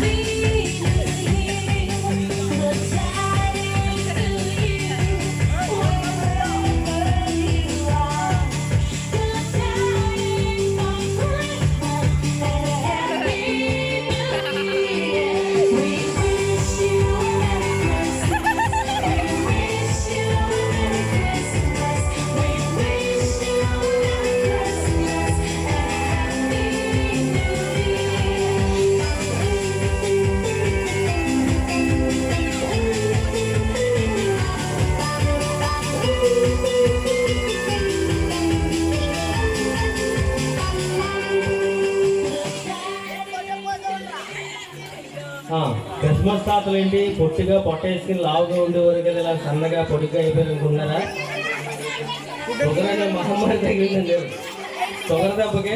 see. ఆ, Christmas తాతలు ఏంటి పొట్టిగా పొట్ట వేసుకుని లావుగా ఉండేవారు కదా ఇలా సన్నగా పొడిగా అయిపోయారు అనుకున్నారా మహమ్మారి తగిలిందండి. షుగర్ దెబ్బకి